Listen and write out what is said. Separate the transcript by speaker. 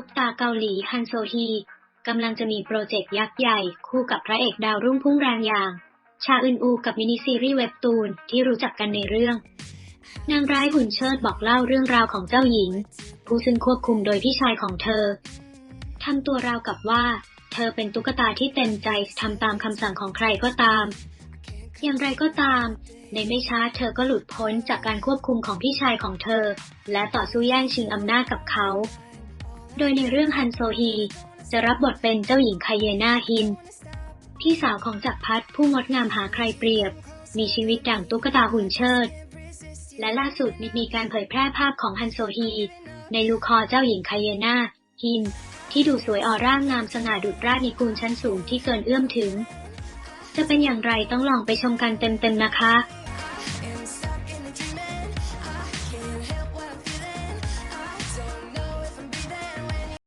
Speaker 1: ซุปตาเกาหลีฮันโซฮีกำลังจะมีโปรเจกต์ยักษ์ใหญ่คู่กับพระเอกดาวรุ่งพุ่งแรงอย่าง ชาอึนอูกับมินิซีรีส์เว็บตูนที่รู้จักกันในเรื่อง นางร้ายหุ่นเชิดบอกเล่าเรื่องราวของเจ้าหญิง ผู้ซึ่งควบคุมโดยพี่ชายของเธอทำตัวราวกับว่า เธอเป็นตุ๊กตาที่เต็มใจทำตามคำสั่งของใครก็ตาม อย่างไรก็ตาม ในไม่ช้าเธอก็หลุดพ้นจากการควบคุมของพี่ชายของเธอ และต่อสู้แย่งชิงอำนาจกับเขา โดยในเรื่องฮันโซฮี จะรับบทเป็นเจ้าหญิงคาเยนาฮิน พี่สาวของจักรพรรดิผู้งดงามหาใครเปรียบ มีชีวิตดั่งตุ๊กตาหุ่นเชิด และล่าสุดมีการเผยแพร่ภาพของฮันโซฮี ในลูคอเจ้าหญิงคาเยนาฮิน ที่ดูสวยออร่างามสง่าดุจราชนิกูลชั้นสูงที่เกินเอื้อมถึง จะเป็นอย่างไรต้องลองไปชมกันเต็มๆนะคะ